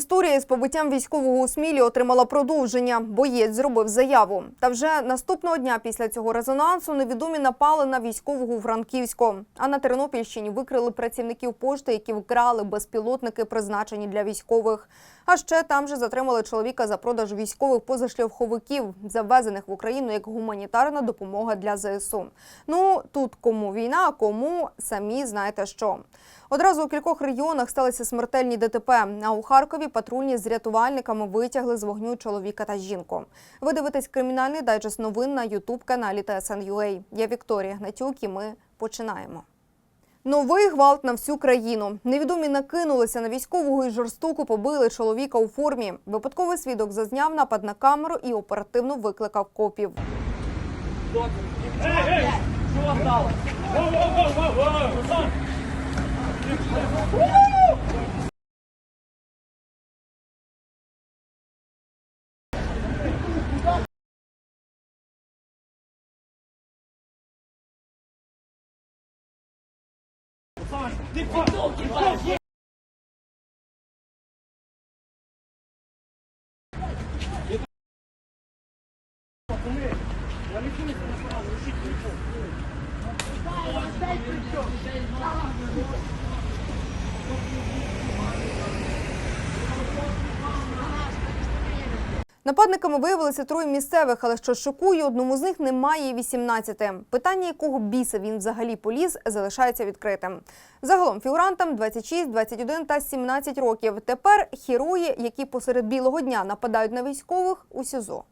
Історія з побиттям військового у Смілі отримала продовження. Боєць зробив заяву. Та вже наступного дня після цього резонансу невідомі напали на військового у Франківську. А на Тернопільщині викрили працівників пошти, які вкрали безпілотники, призначені для військових. А ще там же затримали чоловіка за продаж військових позашляховиків, завезених в Україну як гуманітарна допомога для ЗСУ. Ну тут кому війна, а кому самі знаєте що. Одразу у кількох регіонах сталися смертельні ДТП. А у Харкові патрульні з рятувальниками витягли з вогню чоловіка та жінку. Ви дивитесь кримінальний дайджест новин на ютуб каналі TSN.ua. Я Вікторія Гнатюк і ми починаємо. Новий гвалт на всю країну. Невідомі накинулися на військового і жорстоко побили чоловіка у формі. Випадковий свідок зазняв напад на камеру і оперативно викликав копів. Дай причем! Нападниками виявилися троє місцевих, але що шокує, одному з них немає і 18. Питання, якого біса він взагалі поліз, залишається відкритим. Загалом фігурантам 26, 21 та 17 років. Тепер герої, які посеред білого дня нападають на військових у СІЗО.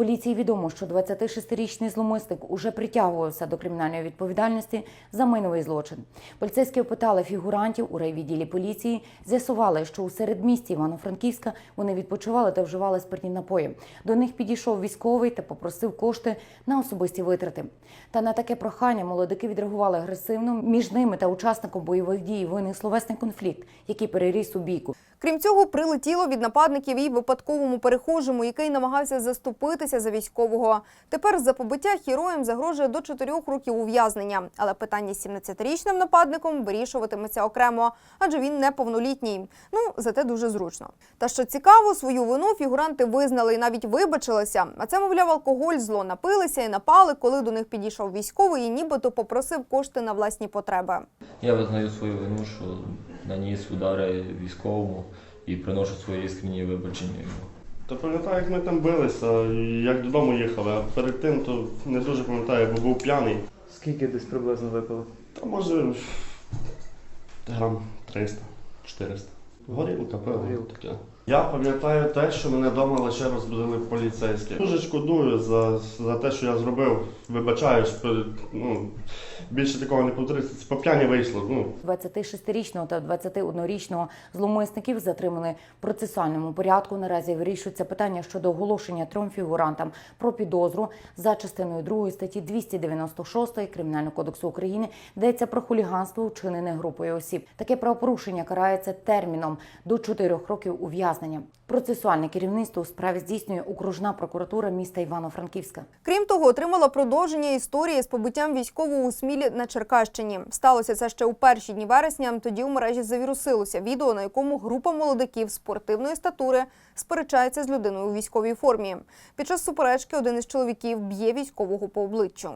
Поліції відомо, що 26-річний зломисник уже притягувався до кримінальної відповідальності за майновий злочин. Поліцейські опитали фігурантів у райвідділі поліції, з'ясували, що у середмісті Івано-Франківська вони відпочивали та вживали спиртні напої. До них підійшов військовий та попросив кошти на особисті витрати. Та на таке прохання молодики відреагували агресивно. Між ними та учасником бойових дій виник словесний конфлікт, який переріс у бійку. Крім цього, прилетіло від нападників і випадковому перехожому, який намагався заступитися за військового. Тепер за побиття героям загрожує до 4 років ув'язнення. Але питання з 17-річним нападником вирішуватиметься окремо, адже він неповнолітній. Ну, зате дуже зручно. Та що цікаво, свою вину фігуранти визнали і навіть вибачилися. А це, мовляв, алкоголь зло напилися і напали, коли до них підійшов військовий і нібито попросив кошти на власні потреби. Я визнаю свою вину, що наніс удари військовому і приношу свої іскренні вибачення йому. Та пам'ятаю, як ми там билися, як додому їхали, а перед тим то не дуже пам'ятаю, бо був п'яний. Скільки десь приблизно випили? Та може грам 300, 400. Горілка, пиво, таке. Я пам'ятаю те, що мене вдома лише розбудили поліцейські. Дуже шкодую за, за те, що я зробив. Перед- ну, більше такого не повториться. По п'яні вийшло. Ну, 26-річного та 21-річного зломисників затримали процесуальному порядку. Наразі вирішується питання щодо оголошення трьом фігурантам про підозру за частиною 2 статті 296 Кримінального кодексу України йдеться про хуліганство, вчинене групою осіб. Таке правопорушення карається терміном до 4 років ув'язнення. Процесуальне керівництво у справі здійснює окружна прокуратура міста Івано-Франківська. Крім того, отримала продовження історії з побиттям військового у Смілі на Черкащині. Сталося це ще у перші дні вересня. Тоді у мережі завірусилося відео, на якому група молодиків спортивної статури сперечається з людиною у військовій формі. Під час суперечки один із чоловіків б'є військового по обличчю.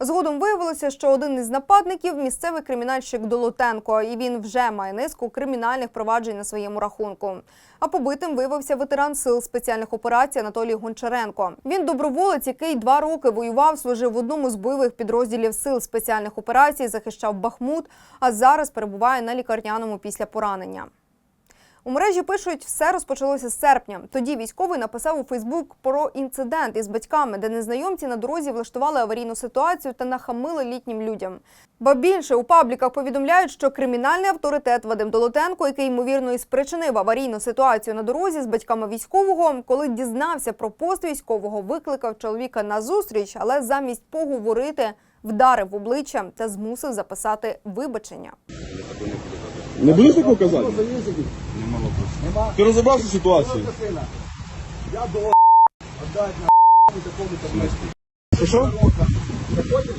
Згодом виявилося, що один із нападників місцевий кримінальщик Долотенко, і він вже має низку кримінальних проваджень на своєму рахунку. А побитим виявився ветеран сил спеціальних операцій Анатолій Гончаренко. Він доброволець, який два роки воював, служив в одному з бойових підрозділів сил спеціальних операцій, захищав Бахмут, а зараз перебуває на лікарняному після поранення. У мережі пишуть, все розпочалося з серпня. Тоді військовий написав у Фейсбук про інцидент із батьками, де незнайомці на дорозі влаштували аварійну ситуацію та нахамили літнім людям. Ба більше у пабліках повідомляють, що кримінальний авторитет Вадим Долотенко, який ймовірно і спричинив аварійну ситуацію на дорозі з батьками військового, коли дізнався про пост військового, викликав чоловіка на зустріч, але замість поговорити вдарив обличчя та змусив записати вибачення. Не будеш казати? Ти розібрався в ситуації? Що, що?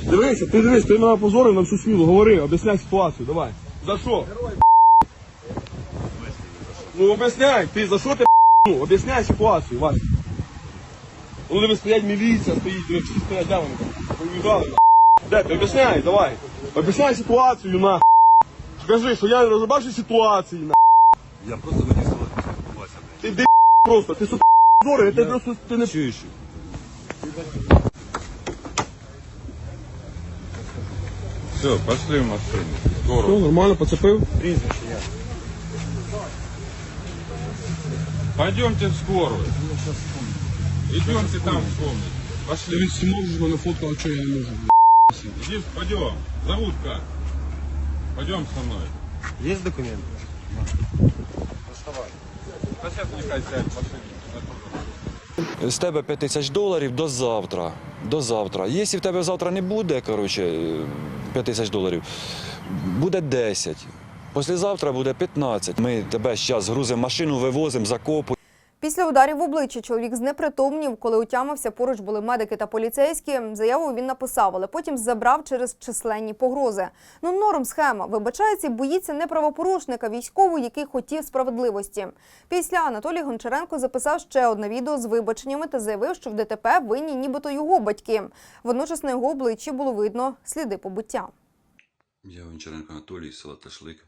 Дивися, ти дивись, ти мене позорив на всю світу, говори, об'ясняй ситуацію, давай. За що? Ну об'ясняй, ти за що ти ну, об'ясняй ситуацію, Вася. Ну дивись, стоять міліція, стоїть, всі стоять, вони там? Де ти, об'ясняй, давай. Об'ясняй ситуацію, на. Скажи, що я не розібрався ситуації, на. Я просто хотів з тобою поспілкуватися. Ти де просто, ти сука зорий, ти просто ти не Чуєш? Все, пошли в машину. Скоро. Все, нормально, поцепив. Пойдемте в скорую. Идемте там в комнату. Пошли. Ти всі можеш мене фоткали, що я не можу. Иди, пойдем. Зовут как? Пойдем со мной. Есть документы? З тебе 5 тисяч доларів до завтра. До завтра. Якщо в тебе завтра не буде, коротше, 5 тисяч доларів, буде 10. Післязавтра буде 15. Ми тебе зараз грузимо машину, вивозимо, закопуємо. Після ударів в обличчя чоловік знепритомнів, коли утямився, поруч були медики та поліцейські. Заяву він написав, але потім забрав через численні погрози. Ну, норм схема. Вибачається, боїться не правопорушника, військового, який хотів справедливості. Після Анатолій Гончаренко записав ще одне відео з вибаченнями та заявив, що в ДТП винні нібито його батьки. Водночас на його обличчі було видно сліди побиття. Я Гончаренко Анатолій, села Ташлик.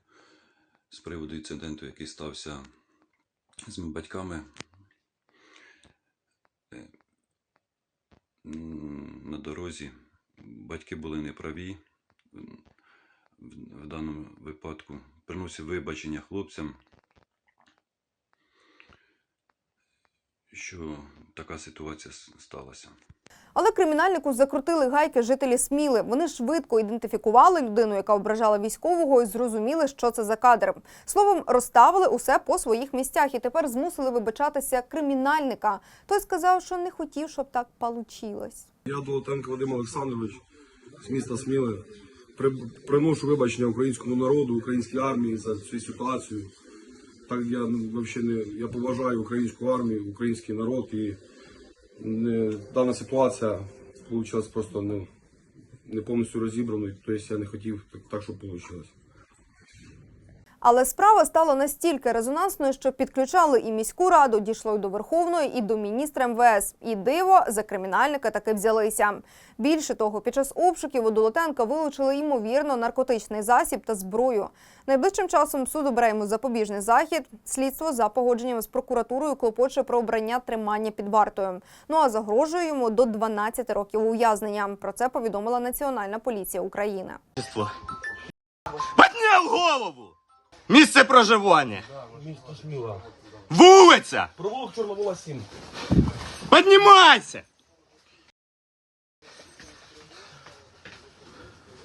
З приводу інциденту, який стався з моїми батьками Е, на дорозі. Батьки були неправі в, даному випадку. Приносив вибачення хлопцям, що така ситуація сталася. Але кримінальнику закрутили гайки жителі Сміли. Вони швидко ідентифікували людину, яка ображала військового, і зрозуміли, що це за кадр. Словом, розставили усе по своїх місцях і тепер змусили вибачатися кримінальника. Той сказав, що не хотів, щоб так получилось. Я Долотенко Вадим Олександрович з міста Сміли. При, приношу вибачення українському народу, українській армії за цю ситуацію. Так я ну, взагалі не я поважаю українську армію, український народ і дана ситуація вийшла просто не, не повністю розібраною. Тобто я не хотів так, так щоб вийшло. Але справа стала настільки резонансною, що підключали і міську раду, дійшло й до Верховної, і до міністра МВС. І диво за кримінальника таки взялися. Більше того, під час обшуків у Долотенка вилучили ймовірно наркотичний засіб та зброю. Найближчим часом суд обере запобіжний захід. Слідство за погодженням з прокуратурою клопоче про обрання тримання під вартою. Ну а загрожує йому до 12 років ув'язнення. Про це повідомила Національна поліція України. Підняв голову! Місце проживання! Місто Сміла. Вулиця! Провулок Чорновола 7. Піднімайся!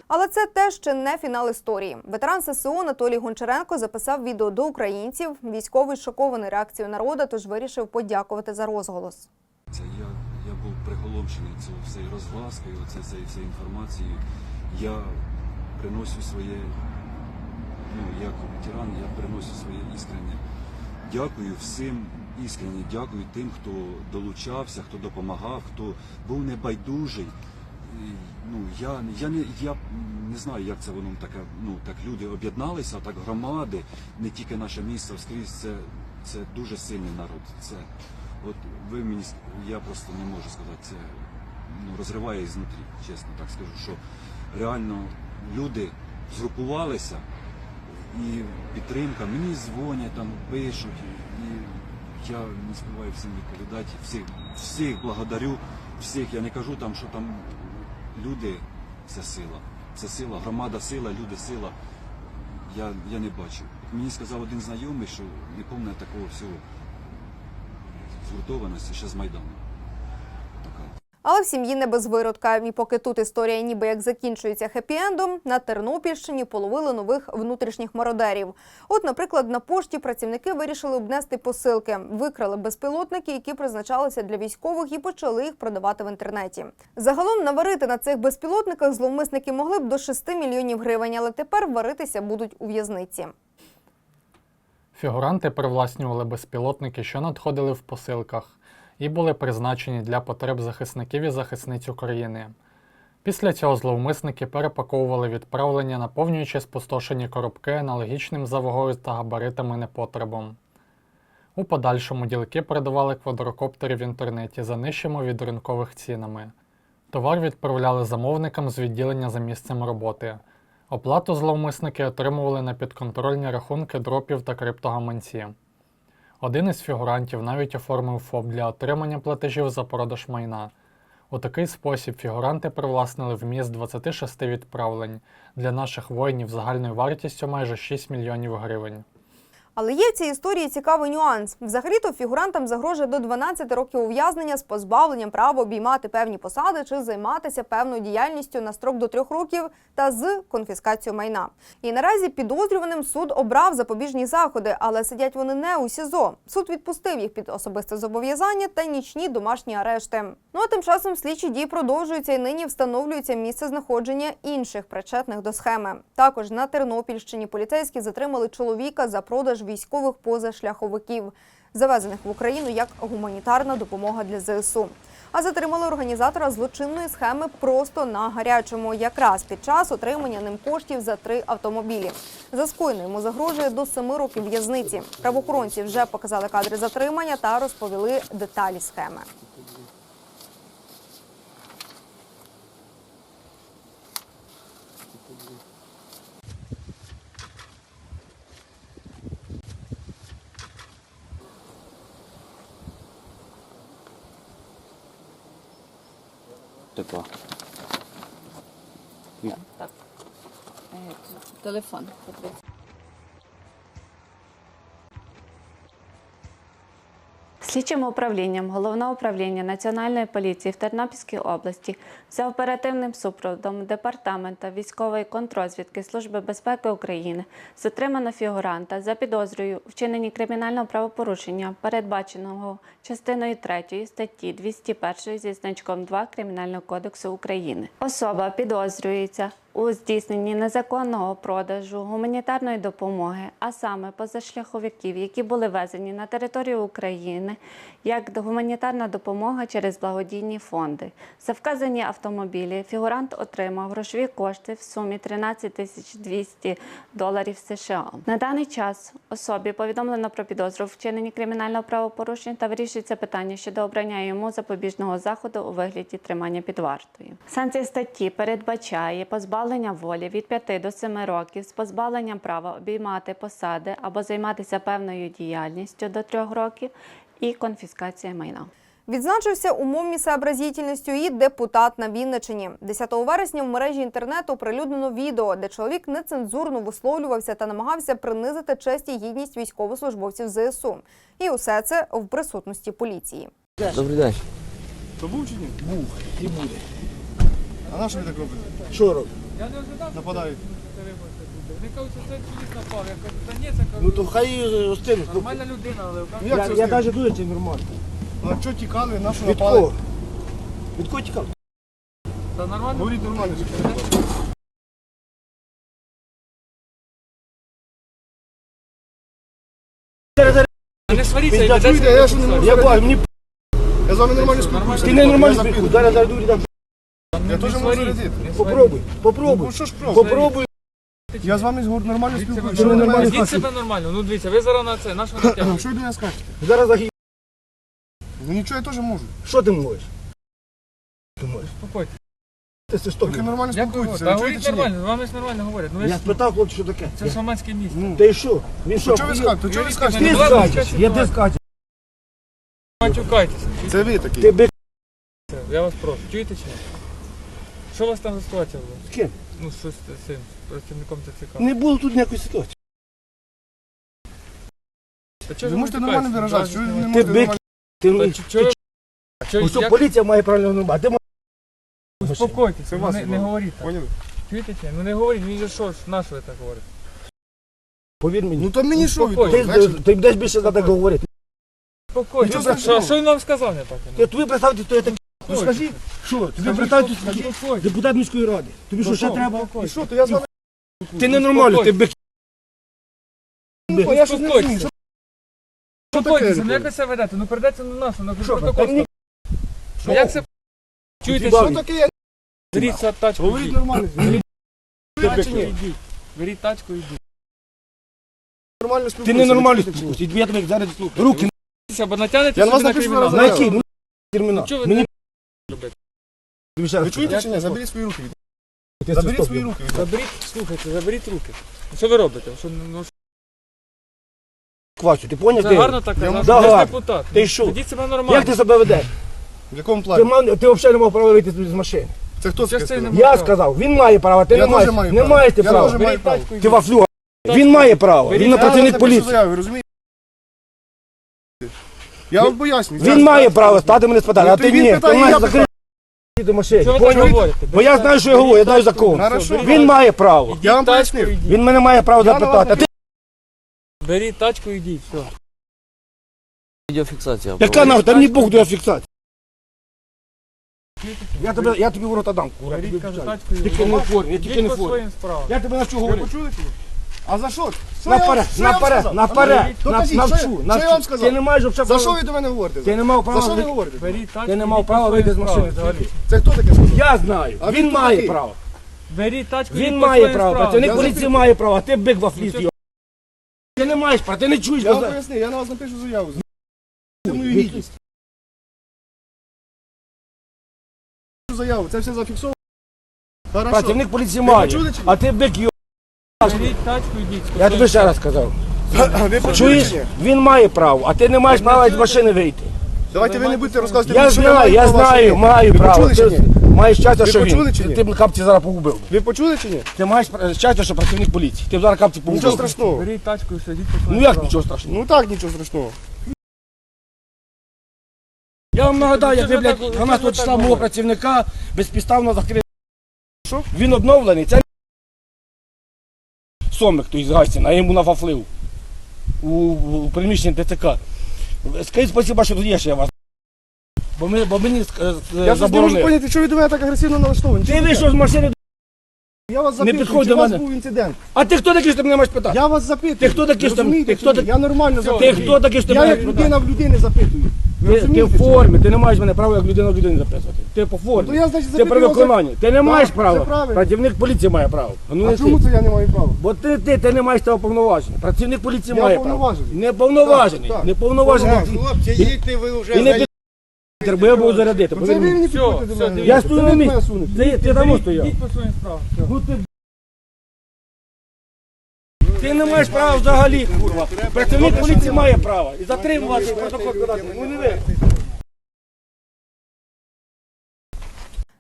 Але це теж ще не фінал історії. Ветеран ССО Анатолій Гончаренко записав відео до українців. Військовий шокований реакцією народу, тож вирішив подякувати за розголос. Це я, я був приголомшений цією всією розгласкою, цією всією інформацією. Я приношу своє, ну, як ветеран, я приношу своє іскреннє. Дякую всім іскренне, дякую тим, хто долучався, хто допомагав, хто був небайдужий. Ну, я, я, не, я не знаю, як це воно таке. Ну, так люди об'єдналися, так громади, не тільки наше місто, скрізь це, це дуже сильний народ. Це, от ви мені, я просто не можу сказати, це ну, розриває ізнутрі, чесно так скажу, що реально люди згрупувалися і підтримка, мені дзвонять, там пишуть, і я не співаю всім відповідати. Всіх, всіх благодарю, всіх. Я не кажу там, що там люди це сила. Це сила, громада сила, люди сила. Я, я не бачу. Мені сказав один знайомий, що не пам'ятає такого всього згуртованості ще з Майдану. Але в сім'ї не без виродка. І поки тут історія ніби як закінчується хеппі-ендом, на Тернопільщині половили нових внутрішніх мародерів. От, наприклад, на пошті працівники вирішили обнести посилки, викрали безпілотники, які призначалися для військових, і почали їх продавати в інтернеті. Загалом наварити на цих безпілотниках зловмисники могли б до 6 мільйонів гривень, але тепер варитися будуть у в'язниці. Фігуранти привласнювали безпілотники, що надходили в посилках, і були призначені для потреб захисників і захисниць України. Після цього зловмисники перепаковували відправлення, наповнюючи спустошені коробки аналогічним за вагою та габаритами непотребом. У подальшому ділки продавали квадрокоптери в інтернеті за нижчими від ринкових цінами. Товар відправляли замовникам з відділення за місцем роботи. Оплату зловмисники отримували на підконтрольні рахунки дропів та криптогаманці. Один із фігурантів навіть оформив ФОП для отримання платежів за продаж майна. У такий спосіб фігуранти привласнили вміст 26 відправлень для наших воїнів загальною вартістю майже 6 мільйонів гривень. Але є в цій історії цікавий нюанс. Взагалі-то фігурантам загрожує до 12 років ув'язнення з позбавленням права обіймати певні посади чи займатися певною діяльністю на строк до 3 років та з конфіскацією майна. І наразі підозрюваним суд обрав запобіжні заходи, але сидять вони не у СІЗО. Суд відпустив їх під особисте зобов'язання та нічні домашні арешти. Ну а тим часом слідчі дії продовжуються і нині встановлюється місце знаходження інших причетних до схеми. Також на Тернопільщині поліцейські затримали чоловіка за продаж військових позашляховиків, завезених в Україну як гуманітарна допомога для ЗСУ. А затримали організатора злочинної схеми просто на гарячому, якраз під час отримання ним коштів за три автомобілі. За скоєно йому загрожує до семи років в'язниці. Правоохоронці вже показали кадри затримання та розповіли деталі схеми. Телефон. Слідчим управлінням Головного управління Національної поліції в Тернопільській області за оперативним супроводом Департамента військової контрозвідки Служби безпеки України затримано фігуранта за підозрою вчиненні кримінального правопорушення, передбаченого частиною 3 статті 201 зі значком 2 Кримінального кодексу України. Особа підозрюється у здійсненні незаконного продажу гуманітарної допомоги, а саме позашляховиків, які були везені на територію України як гуманітарна допомога через благодійні фонди. За вказані автомобілі фігурант отримав грошові кошти в сумі 13 тисяч 200 доларів США. На даний час особі повідомлено про підозру вчиненні кримінального правопорушення та вирішується питання щодо обрання йому запобіжного заходу у вигляді тримання під вартою. Санкція статті передбачає позбавлення волі від 5 до 7 років з позбавленням права обіймати посади або займатися певною діяльністю до 3 років і конфіскація майна. Відзначився умовні сообразительністю і депутат на Вінничині. 10 вересня в мережі інтернету оприлюднено відео, де чоловік нецензурно висловлювався та намагався принизити честь і гідність військовослужбовців ЗСУ. І усе це в присутності поліції. Добрий день. То був чи ні? Був і буде. А на що ви так робите? Що робите? Я не ожидав, Нападають. що це виборця буде. Вони кажуть, що це чоловік напав. Я кажу, та ні, це кажу, Ну то хай розтинуть. нормальна людина, але Ну, як Я, це я навіть дуже це нормально. А що тікали, на що Від напали? кого? Від кого тікав? та нормально. Говоріть нормально. Не сваріться, і Я не можу. Я бачу, мені Я з вами нормально спілкуюся. ти не нормально. Зараз зараз там. Я теж можу зарядити. Попробуй, попробуй. Ну що ж пробуй? Попробуй. Я з вами згор- нормально спілкуюся. Що ви нормально Ведіть себе нормально. Ну дивіться, ви зараз на це, на що натягуєте? Що ви до мене скажете? Зараз захи. Ну нічого я теж можу. Що ти можеш? ти можеш? Успокойтесь. Ти це стоп. нормально Як ви Та ви говоріть чи ні? нормально, з вами ж нормально говорять. Ну ви Я ж спитав, хлопці, що таке. це ж громадське місце. Ти що? Він що? Що ви скажете? То чого ви скажете? Ти скачеш, я де ситуація. скачу. Матюкайтеся. Це ви такі. Ти бик Я вас прошу. Чуєте чи ні? Що у вас там за ситуація була? з ким? Ну, що з цим працівником ТЦК? Не було тут ніякої ситуації. Та чого Ви можете нормально виражатися, що ви не Ти можете бик. нормально. Ти Та чи- чого ви- чого- Ось що як- поліція має правильно нормати. Ти Успокойтеся, Це ну, вас не, не було. говоріть так. Поняли? Чуєте чи ні? Ну не говоріть, він же що ж, на що ви так говорите? Повір мені. Ну то мені що від того? Ти, Значить, ти будеш більше за так говорити. Успокойтеся. Ну, Що, що він вам сказав не так? Ти тобі представте, хто я такий. Ну скажи, що? Тобі скажи, депутат міської ради. Тобі що ще треба? і що, то я з вами... Ти ненормальний, ти бик. Ну, Я щось не розумію. Що Успокойтеся, ну як ви себе ведете? Ну передайте на нас, на протокол. Ну як це? Чуєте, Що що? таке? Я Беріть цю тачку, Говоріть нормально. Беріть тачку. Беріть йдіть. Нормально Ти ні? спілкуйся. Я тебе зараз руки Або натягнете Я на вас на напишу кримінал. зараз на які? Ну, термінал. Ну, Мені Ви чуєте чи ні? Заберіть свої руки. від- Заберіть свої руки. від- Заберіть, слухайте, заберіть руки. Що ви робите? Що, ну, Квачу, ти поняв? це Ти? гарно так Я казати. Ви ж Да, депутат. Ти що? Ведіть себе нормально. Як ти себе ведеш? В якому Ти, плані? мав- ти взагалі не мав права вийти з машини. Це хто Це таке не сказав? Я сказав, він має право, ти Я не маєш. маю Не право. маєте Я права. теж маю право. Ти вафлюга. Він має право, він на працівник поліції. заяву, ви розумієте? Я вам поясню. Він має право стати мене спитати, Ну, а ти він ні. Ти питає, маєш я закрити до машини. Що ви так Поняв? говорите? Бо я знаю, що я говорю, я знаю закон. Хорошо. Він має право. Я вам тачку, пояснив. йдіть. Він мене має право Я на запитати. А ти Беріть тачку і йдіть, все. Відеофіксація. яка нахуй? Та мені Бог до фіксації. Я тебе, я тобі в рота дам. кура, Беріть, тобі кажу, тачку і Тільки не формі, я тільки Йдіть не по в формі. своїм справам. Я тебе навчу Ви говорити. почули ні? А за що? Що я вам- Наперед, що я вам наперед, сказав? наперед, що я- навчу, Що я навчу. вам Ти не маєш взагалі За що ви до мене говорите? Ти не мав За права. що ви ви- говорите? Беріть. Ти не мав права вийти з машини взагалі. Це хто таке сказав? Я знаю, А він він має такий? право. Беріть тачку Він має право. Працівник Я поліції запитую. має право, а ти бик вафліст. Ну. Ти не маєш права, ти не чуєш. Я вам пояснив, я на вас напишу заяву. Це мою гідність. Заяву, це все зафіксовано. Хорошо. Працівник поліції має, почули чи ні? а ти бик йо. Беріть тачку йдіть. Я тобі ще раз сказав. Ви Чуєш? Він має право, а ти не маєш права з машини вийти. Давайте ви не будете розказувати. Я мені, що знаю, я права, що знаю, ні. маю Ви право. почули чи Ти ні? маєш щастя, Ви що почули він. чи ні? Ти б капці зараз погубив. Ви почули чи ні? Ти маєш щастя, що працівник поліції. Ти б зараз капці погубив. Нічого страшного. Беріть тачку і все, йдіть по своїм Ну як справам. нічого страшного? Ну так, нічого страшного. Я вам нагадаю, як ви, блядь, 12 чого ж ви числа мого працівника безпідставно закрили. Що? Він обновлений, це Сомик той з Гастіна, я йому нафафлив у, у приміщенні ТЦК. Скажіть спасибо, що тут є ще вас. Бо, ми, бо мені е, е, Я щось не можу заборонили. поняти, що ви до мене так агресивно налаштовані. Ти вийшов з машини, Я вас запитую, підходь чи до у вас мене. був інцидент. а ти хто такий, що ти мене маєш питати? Я вас запитую. Ти хто такий, що розумієте ти хто чи ні? так- Я нормально Ти запитую. хто такий, що Я мене як питати? людина в людини запитую. Ти, ти в формі, ти не маєш мене права як людина в людині записувати. Ти по формі. Ну, я, значить, ти при виконанні. Ти не маєш це права. правильно. Працівник поліції має право. Ну, А не чому ти. це я не маю права? Бо ти, ти, ти не маєш того повноваження. Працівник поліції Я має повноважений. право. Не повноважений. Так, так. Не повноважений. Хлопці, їдьте ви вже. І не під... бо я буду зарядити. Ну, Це ви мені. мені Все, підходите до все, мене. дивіться. Я стою на ви місці. Ти, ти там стояв. Йдіть по своїм справам. Ну, ти... ти не маєш права взагалі, курва. Працівник поліції має право. І затримувати, і протокол подати. Ну не ви.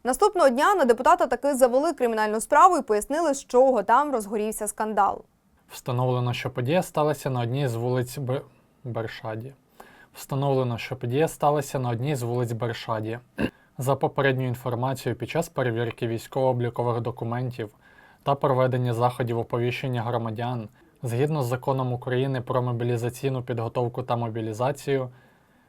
Наступного дня на депутата таки завели кримінальну справу і пояснили, з чого там розгорівся скандал. Встановлено, що подія сталася на одній з вулиць Б... Бершаді. Встановлено, що подія сталася на одній з вулиць Бершаді. За попередньою інформацією, під час перевірки військово-облікових документів та проведення заходів оповіщення громадян, згідно з законом України про мобілізаційну підготовку та мобілізацію,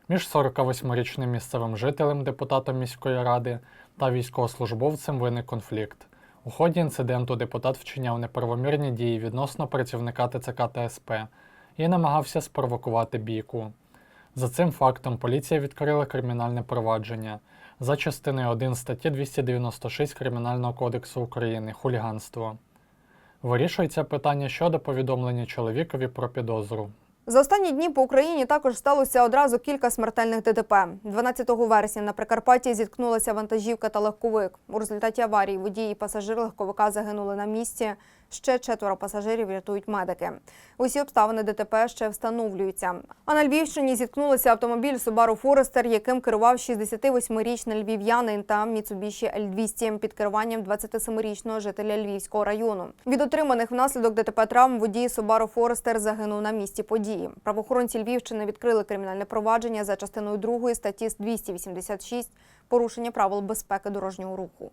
між 48-річним місцевим жителем, депутатом міської ради та військовослужбовцем виник конфлікт. У ході інциденту депутат вчиняв неправомірні дії відносно працівника ТЦК та СП і намагався спровокувати бійку. За цим фактом поліція відкрила кримінальне провадження за частиною 1 статті 296 Кримінального кодексу України хуліганство. Вирішується питання щодо повідомлення чоловікові про підозру. За останні дні по Україні також сталося одразу кілька смертельних ДТП. 12 вересня на Прикарпатті зіткнулася вантажівка та легковик. У результаті аварії водій і пасажир легковика загинули на місці. Ще четверо пасажирів рятують медики. Усі обставини ДТП ще встановлюються. А на Львівщині зіткнулися автомобіль Subaru Forester, яким керував 68-річний львів'янин та Mitsubishi L200 під керуванням 27-річного жителя Львівського району. Від отриманих внаслідок ДТП травм водій Subaru Forester загинув на місці події. Правоохоронці Львівщини відкрили кримінальне провадження за частиною 2 статті 286 порушення правил безпеки дорожнього руху.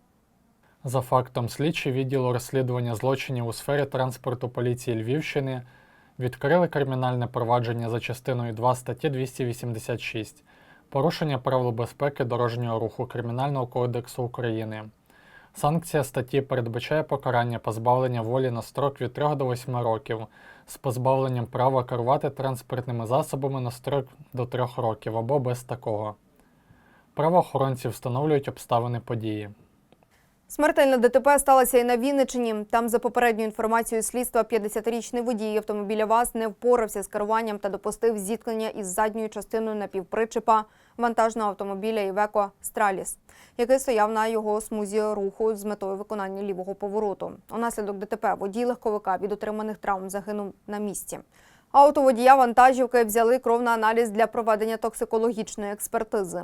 За фактом слідчі відділу розслідування злочинів у сфері транспорту поліції Львівщини відкрили кримінальне провадження за частиною 2 статті 286 порушення правил безпеки дорожнього руху Кримінального кодексу України. Санкція статті передбачає покарання позбавлення волі на строк від 3 до 8 років з позбавленням права керувати транспортними засобами на строк до 3 років або без такого. Правоохоронці встановлюють обставини події. Смертельна ДТП сталася і на Вінничині. Там, за попередньою інформацією слідства, 50-річний водій автомобіля ВАЗ не впорався з керуванням та допустив зіткнення із задньою частиною напівпричепа вантажного автомобіля Івеко Страліс, який стояв на його смузі руху з метою виконання лівого повороту. Унаслідок ДТП водій легковика від отриманих травм загинув на місці. Авто водія вантажівки взяли кров на аналіз для проведення токсикологічної експертизи.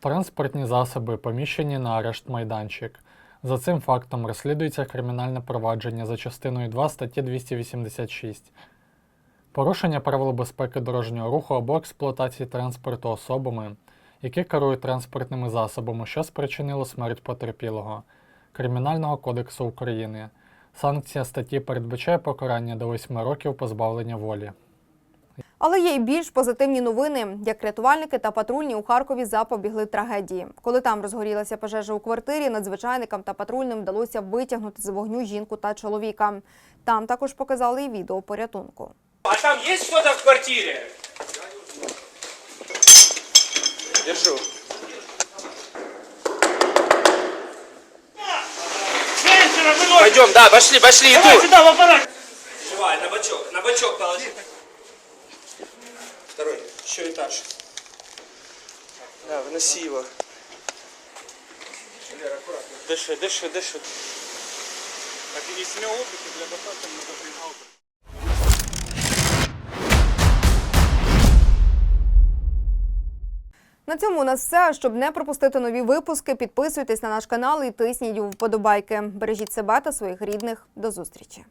Транспортні засоби поміщені на арешт майданчик. За цим фактом розслідується кримінальне провадження за частиною 2 статті 286. Порушення правил безпеки дорожнього руху або експлуатації транспорту особами, які керують транспортними засобами, що спричинило смерть потерпілого Кримінального кодексу України. Санкція статті передбачає покарання до 8 років позбавлення волі. Але є й більш позитивні новини, як рятувальники та патрульні у Харкові запобігли трагедії. Коли там розгорілася пожежа у квартирі, надзвичайникам та патрульним вдалося витягнути з вогню жінку та чоловіка. Там також показали і відео порятунку. А там есть кто-то в квартире? Держу. Пойдем, да, пошли, пошли, иду. сюда, в аппарат. Давай, на бочок, на бочок положи. Второй, еще этаж. Да, выноси его. Дыши, дыши, дыши. Так и не смел опыты для достаточно напрягал. На цьому у нас все. Щоб не пропустити нові випуски, підписуйтесь на наш канал і тисніть вподобайки. Бережіть себе та своїх рідних. До зустрічі.